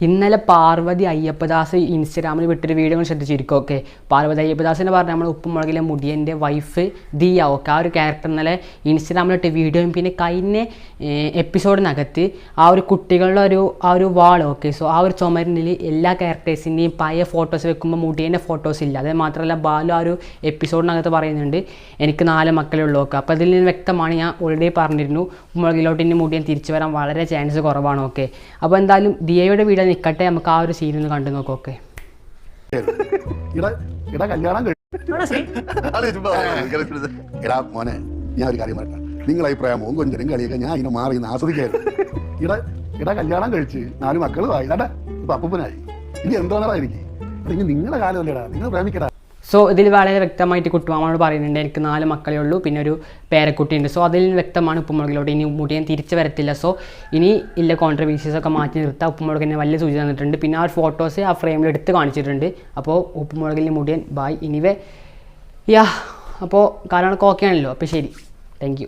ഇന്നലെ പാർവതി അയ്യപ്പദാസ് ഇൻസ്റ്റഗ്രാമിൽ വിട്ടൊരു വീഡിയോ നിങ്ങൾ ശ്രദ്ധിച്ചിരിക്കും ഓക്കെ പാർവതി അയ്യപ്പദാസിനെ പറഞ്ഞ നമ്മൾ ഉപ്പുമുളകിലെ മുടിയന്റെ വൈഫ് ദിയ ഓക്കെ ആ ഒരു ക്യാരക്ടർ ഇന്നലെ ഇൻസ്റ്റഗ്രാമിലിട്ട് വീഡിയോയും പിന്നെ കഴിഞ്ഞ എപ്പിസോഡിനകത്ത് ആ ഒരു കുട്ടികളുടെ ഒരു ആ ഒരു വാൾ ഓക്കെ സോ ആ ഒരു ചുമരിനിൽ എല്ലാ ക്യാരക്ടേഴ്സിന്റെയും പഴയ ഫോട്ടോസ് വെക്കുമ്പോൾ മുടിയന്റെ ഫോട്ടോസ് ഇല്ല. അതേ മാത്രമല്ല ബാലു ആ ഒരു എപ്പിസോഡിനകത്ത് പറയുന്നുണ്ട് എനിക്ക് നാല് മക്കളേ ഉള്ളൂ ഓക്കെ അപ്പോൾ അതിൽ നിന്ന് വ്യക്തമാണ് ഞാൻ ഓൾറെഡി പറഞ്ഞിരുന്നു മുളകിലോട്ട് ഇനി മുടിയൻ തിരിച്ചു വരാൻ വളരെ ചാൻസ് കുറവാണ് ഓക്കെ അപ്പോൾ എന്തായാലും ദിയയുടെ വീഡിയോ നിൽക്കട്ടെ നമുക്ക് ആ ഒരു സീനൊന്ന് ഒന്ന് കണ്ടു നോക്കൊക്കെ. എടാ മോനെ ഞാൻ ഒരു കാര്യം പറയട്ടെ. നിങ്ങളെ അഭിപ്രായമോ കൊഞ്ചരും കൊഞ്ചനും കളിയൊക്കെ ഞാൻ അതിനെ മാറി ആസ്വദിക്കായിരുന്നു. ഇട ഇട കല്യാണം കഴിച്ച് നാല് മക്കളുമായി ഇട ഇപ്പൊ അപ്പൂപ്പനായി. ഇനി എന്താണടാ എനിക്ക്? കാലം ഇനി നിങ്ങളുടെ കാലമല്ലേടാ നിങ്ങൾ പ്രേമിക്കടാ. സോ ഇതിൽ വളരെ വ്യക്തമായിട്ട് കുട്ടുമാമോട് പറയുന്നുണ്ട് എനിക്ക് നാല് മക്കളേ ഉള്ളൂ പിന്നെ ഒരു പേരക്കുട്ടിയുണ്ട്. സോ അതിൽ വ്യക്തമാണ് ഉപ്പുമുളകിലോട്ട്. ഇനി മുടിയൻ തിരിച്ചു വരത്തില്ല. സോ ഇനി ഇല്ല കോൺട്രവേഴ്സീസ് ഒക്കെ മാറ്റി നിർത്താം ഉപ്പുമുളക് തന്നെ വലിയ സൂചന തന്നിട്ടുണ്ട്. പിന്നെ ആ ഫോട്ടോസ് ആ ഫ്രെയിമിൽ എടുത്ത് കാണിച്ചിട്ടുണ്ട്. അപ്പോൾ ഉപ്പുമുളകിന്റെ മുടിയൻ ബായ് ഇനിവേ യാ അപ്പോൾ കാരണമൊക്കെ ഓക്കെ ആണല്ലോ അപ്പോൾ ശരി. താങ്ക്